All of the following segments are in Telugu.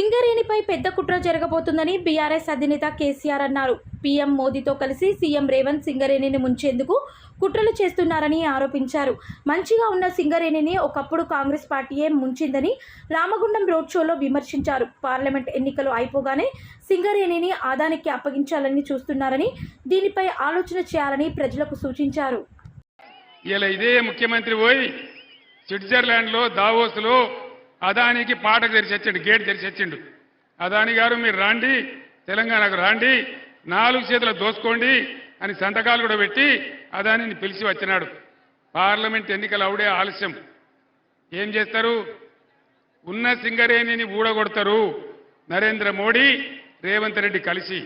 సింగరేణిపై పెద్ద కుట్ర జరగబోతుందని బీఆర్ఎస్ అధినేత కేసీఆర్ అన్నారు. పీఎం మోదీతో కలిసి సీఎం రేవంత్ సింగరేణిని ముంచేందుకు కుట్రలు చేస్తున్నారని ఆరోపించారు. మంచిగా ఉన్న సింగరేణిని ఒకప్పుడు కాంగ్రెస్ పార్టీయే ముంచిందని రామగుండం రోడ్ షోలో విమర్శించారు. పార్లమెంట్ ఎన్నికలు అయిపోగానే సింగరేణిని ఆదానికి అప్పగించాలని చూస్తున్నారని దీనిపై ఆలోచన చేయాలని ప్రజలకు సూచించారు. ఇలా ఇదే ముఖ్యమంత్రి పోయి స్విట్జర్లాండ్లో దావోస్లో అదానికి పాట తెరిచొచ్చిండు గేట్ తెరిచొచ్చిండు అదాని గారు మీరు రాండి తెలంగాణకు రాండి నాలుగు చేతులు దోసుకోండి అని సంతకాలు కూడా పెట్టి అదానిని పిలిచి వచ్చినాడు. పార్లమెంట్ ఎన్నికలు అవుడే ఆలస్యం. ఏం చేస్తారు? ఉన్న సింగరేణిని ఊడగొడతారు నరేంద్ర మోడీ రేవంత్ రెడ్డి కలిసి.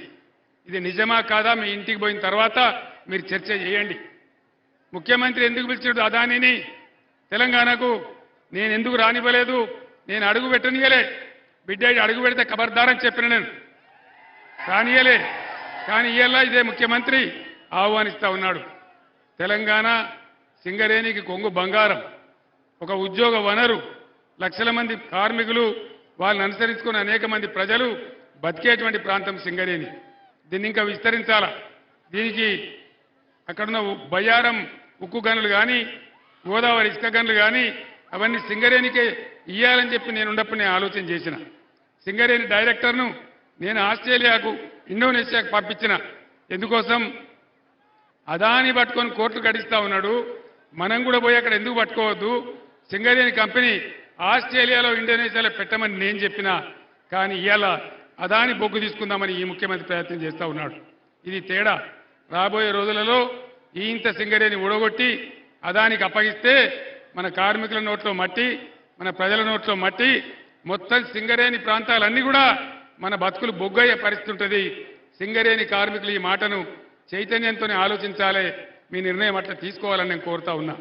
ఇది నిజమా కాదా? మీ ఇంటికి పోయిన తర్వాత మీరు చర్చ చేయండి. ముఖ్యమంత్రి ఎందుకు పిలిచాడు అదానిని? తెలంగాణకు నేను ఎందుకు రానివ్వలేదు? నేను అడుగు పెట్టనియలే. బిడ్డ అడుగు పెడితే ఖబర్దారని చెప్పిన నేను. రానియలే కానీ ఇయ్యాల ఇదే ముఖ్యమంత్రి ఆహ్వానిస్తా ఉన్నాడు. తెలంగాణ సింగరేణికి కొంగు బంగారం. ఒక ఉద్యోగ వనరు. లక్షల మంది కార్మికులు వాళ్ళని అనుసరించుకున్న అనేక మంది ప్రజలు బతికేటువంటి ప్రాంతం సింగరేణి. దీన్ని ఇంకా విస్తరించాలా? దీనికి అక్కడున్న బయ్యారం ఉక్కు గనులు కానీ గోదావరి ఇసుక గనులు కానీ అవన్నీ సింగరేణికే ఇయ్యాలని చెప్పి నేను ఉన్నప్పుడు నేను ఆలోచన చేసిన. సింగరేణి డైరెక్టర్ను నేను ఆస్ట్రేలియాకు ఇండోనేషియాకు పంపించిన. ఎందుకోసం? అదాని పట్టుకొని కోర్టు గడిస్తా ఉన్నాడు. మనం కూడా పోయి అక్కడ ఎందుకు పట్టుకోవద్దు? సింగరేణి కంపెనీ ఆస్ట్రేలియాలో ఇండోనేషియాలో పెట్టమని నేను చెప్పిన. కానీ ఇవాళ అదాని బొగ్గు తీసుకుందామని ఈ ముఖ్యమంత్రి ప్రయత్నం చేస్తూ ఉన్నాడు. ఇది తేడా. రాబోయే రోజులలో ఈ ఇంత సింగరేణి ఊడగొట్టి అదానికి అప్పగిస్తే మన కార్మికుల నోట్లో మట్టి మన ప్రజల నోట్లో మట్టి మొత్తం సింగరేణి ప్రాంతాలన్నీ కూడా మన బతుకులు బొగ్గయ్యే పరిస్థితి ఉంటుంది. సింగరేణి కార్మికులు ఈ మాటను చైతన్యంతోనే ఆలోచించాలి. మీ నిర్ణయం అట్లా తీసుకోవాలని నేను కోరుతా ఉన్నా.